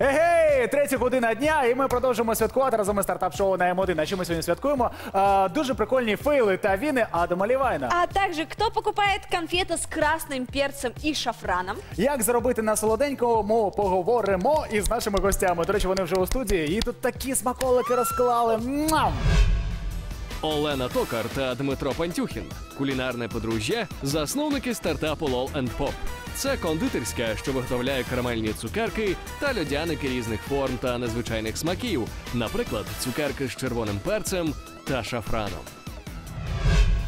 Егей, третя година дня, і ми продовжуємо святкувати разом із стартап-шоу на М1. А ми сьогодні святкуємо? Дуже прикольні фейли та віни Адама Лівайна. А также, кто покупает конфеты с красным перцем и шафраном? Як заробити на солоденькому, поговоримо із нашими гостями. До речі, вони вже у студії, і тут такі смаколики розклали. Муа! Олена Токар та Дмитро Пантюхін. Кулінарне подружжя, засновники стартапу LOL Pop. Це кондитерська, що виготовляє карамельні цукерки та льодяники різних форм та незвичайних смаків, наприклад, цукерки з червоним перцем та шафраном.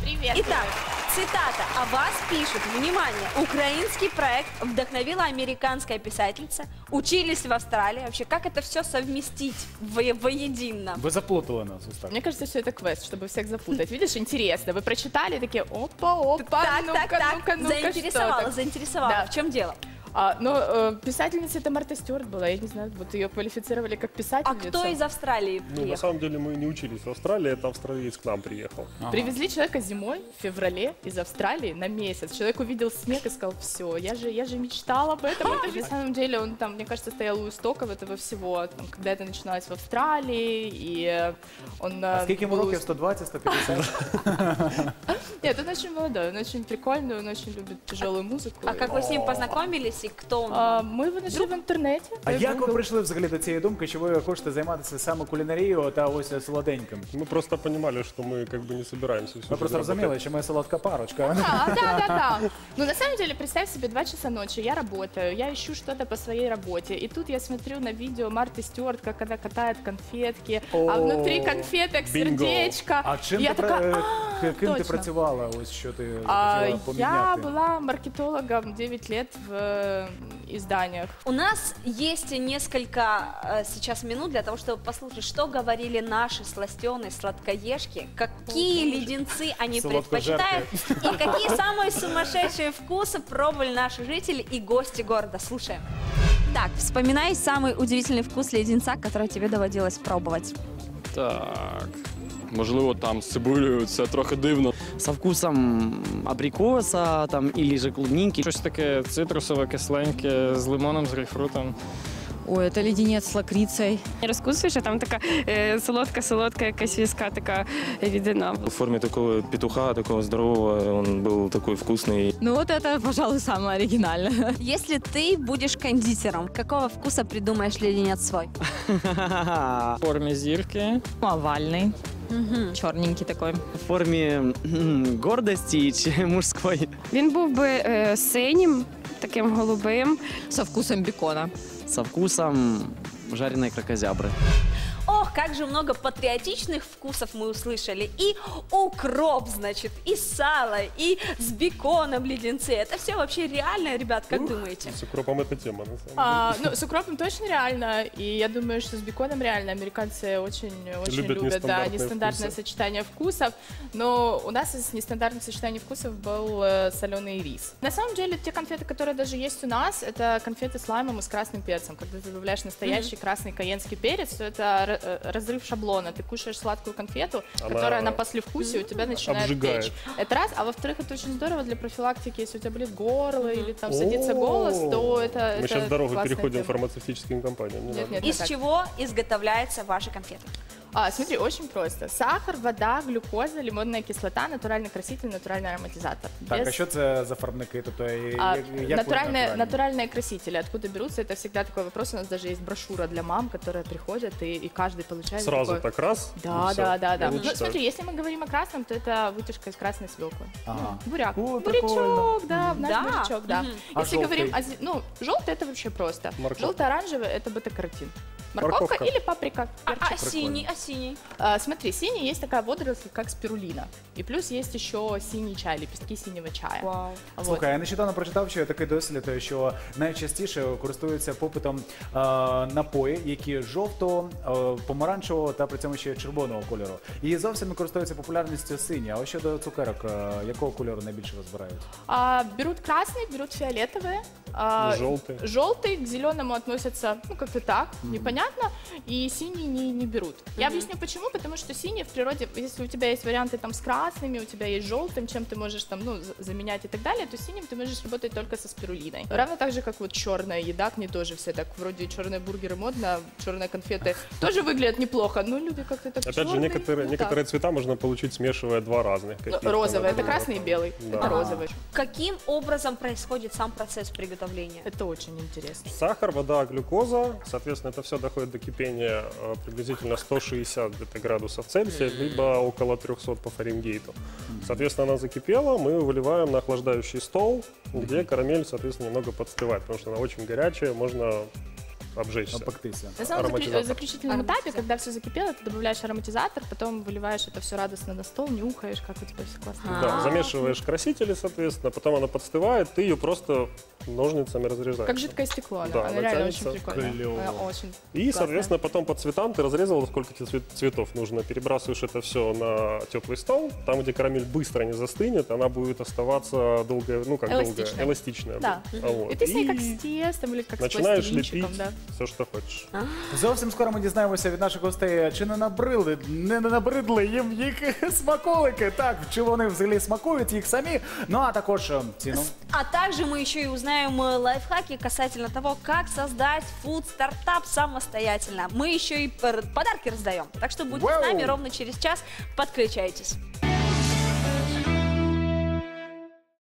Привет. Итак, цитата. О вас пишут, внимание, украинский проект вдохновила американская писательница, учились в Австралии. Вообще, как это все совместить во- воедино? Ви заплутали нас ось так. Мне кажется, все это квест, чтобы всех запутать. Видишь, интересно. Вы прочитали, такие, опа, опа, так, ну-ка, так, так, ну-ка, ну-ка, заинтересовала, заинтересовала. Да. В чем дело? А, ну, э, писательница это Марта Стюарт была, я не знаю, вот ее квалифицировали как А писательницу. кто из Австралии Ну, на приехал? самом деле мы не учились в Австралии, это австралиец к нам приехал. Привезли человека зимой, в феврале, из Австралии на месяц. Человек увидел снег и сказал, все, я же, я же мечтал об этом. Это же, на самом деле он там, мне кажется, стоял у истоков этого всего, там, когда это начиналось в Австралии, и он... А э, скільки йому был років? 120, 150? Нет, он очень молодой, он очень прикольный, он очень любит тяжелую музыку. А как вы с ним познакомились и кто он? А, мы его нашли в интернете. А по як ви Google. прийшли взагалі до цієї думки, що ви хочете займатися саме кулінарією та ось солоденьким? Мы просто понимали, что мы как бы не собираемся всю Ви просто жизнь розуміли, работать. що ми солодка парочка. А, да, да, да. Ну, на самом деле, представь себе, 2 часа ночи, я работаю, я ищу что-то по своей работе, и тут я смотрю на видео Марты Стюарт, как она катает конфетки, а О, внутри конфеток бинго. сердечко. А чим я ти, такая, пра- «А, е, ким ти точно». працювала? Ось що ти А, хотіла я поміняти? была маркетологом 9 лет в э, изданиях. У нас есть несколько э, сейчас минут для того, чтобы послушать, что говорили наши сластеные сладкоежки, какие леденцы они предпочитают и какие самые сумасшедшие вкусы пробовали наши жители и гости города. Слушаем. Так, вспоминай самый удивительный вкус леденца, который тебе доводилось пробовать. Так. Можливо, там з цибулею це трохи дивно. со вкусом абрикоса там или же клубники. Щось таке цитрусове, кисленьке, з лимоном, з грейпфрутом. Ой, это леденец с лакрицей. Розкусуєш, а там така е, солодка-солодка якась візка така рідина. В форме такого петуха, такого здорового, он был такой вкусный. Ну вот это, пожалуй, самое оригинальное. Если ты будешь кондитером, какого вкуса придумаешь леденец свой? В формі зірки. Овальный, черненький такой. В формі м, гордости чи- мужської. Він був би е, синім, таким голубим. Со вкусом бекона. Со вкусом жареной кракозябры. Как же много патриотичных вкусов мы услышали. И укроп, значит, и сало, и с беконом леденцы. Это все вообще реально, ребят, как думаете? С укропом это тема, на самом деле. А, ну, с укропом точно реально, и я думаю, что с беконом реально американцы очень, очень Любят любят, да, нестандартные нестандартное вкусы. сочетание вкусов. Но у нас из нестандартных сочетаний вкусов был э, соленый рис. На самом деле, те конфеты, которые даже есть у нас, это конфеты с лаймом и с красным перцем. Когда ты добавляешь настоящий красный каенский перец, то это э, разрыв шаблона. Ты кушаешь сладкую конфету, Она которая на послевкусие у тебя начинает обжигает. печь. Это раз, а во-вторых, это очень здорово для профилактики, если у тебя болит горло или там садится голос, то это Мы сейчас дорогу переходим к фармацевтическим компаниям. Из чего изготовляются ваши конфеты? А, смотри, очень просто. Сахар, вода, глюкоза, лимонная кислота, натуральный краситель, натуральный ароматизатор. Так, Без- а що це за фарбники? Тобто, А, як- натуральные, натуральные красители. Откуда берутся? Это всегда такой вопрос. У нас даже есть брошюра для мам, которые приходят, и, и каждый получает Сразу такой... так раз. Да, да, да, да. Ну, смотри, если мы говорим о красном, то это вытяжка из красной свеклы. Ага. Буряк. О, бурячок, да, наш Да. бурячок, да. Мгм. А Если желтый? говорим о ну, желтый это вообще просто. Желто-оранжевый это бета-каротин. Морковка, Морковка. или паприка. А, перчик. а синий, а синий? А, смотри, синий есть такая водоросль, как спирулина. И плюс есть еще синий чай, лепестки синего чая. Вау. Вот. Слухай, я нещодавно прочитав, що є такий дослід, що найчастіше користуються попитом е, напої, які жовто, е, помаранчевого та при цьому ще червоного кольору. І зовсім не користуються популярністю сині. А ось щодо цукерок, е, якого кольору найбільше розбирають? А, берут красный, берут фиолетовые. а, Желтый. Желтый к зеленому относятся, ну, как-то так, непонятно. Понятно, и синий не, не берут. Я объясню почему, потому что синий в природе, если у тебя есть варианты там с красными, у тебя есть желтым, чем ты можешь там, ну, за- заменять и так далее, то синим ты можешь работать только со спирулиной. Равно так же, как вот черная еда, к ней тоже все так, вроде черные бургеры модно, а черные конфеты тоже выглядят неплохо, но люди как-то так Опять же, чёрные, некоторые, ну, некоторые так. цвета можно получить, смешивая два разных. Ну, розовый, это красный и белый, Да. это розовый. Каким образом происходит сам процесс приготовления? Это очень интересно. Сахар, вода, глюкоза. Соответственно, это все доходит до кипения э, приблизительно 160 где-то градусов Цельсия, либо около 300 по Фаренгейту. Соответственно, она закипела, мы выливаем на охлаждающий стол, где карамель, соответственно, немного подстывает, потому что она очень горячая, можно обжечься. Опектися. На самом заключительном этапе, когда все закипело, ты добавляешь ароматизатор, потом выливаешь это все радостно на стол, нюхаешь, как у тебя все классно. Да, замешиваешь красители, соответственно, потом она подстывает, ты ее просто ножницами разрезаешь. Как жидкое стекло, она, Да, она реально очень натянется. прикольная. Клёво. Она очень И, классная. соответственно, потом по цветам ты разрезал, сколько тебе цвет- цветов нужно, перебрасываешь это все на теплый стол, там, где карамель быстро не застынет, она будет оставаться долго, ну как долго, Эластичная. эластичная. Да. будет. А вот. И ты с ней как И с тестом или как с начинаешь пластилинчиком, лепить да. все, что хочешь. Зовсім скоро ми дізнаємося від наших гостей, чи не набрили, не набридли їм їх смаколики. Так, чи вони взагалі смакують їх самі. Ну а також е, ціну. А также мы еще и узнаем э, лайфхаки касательно того, как создать фуд-стартап самостоятельно. Мы еще и подарки раздаем. Так что будьте Вау! с нами ровно через час. Подключайтесь.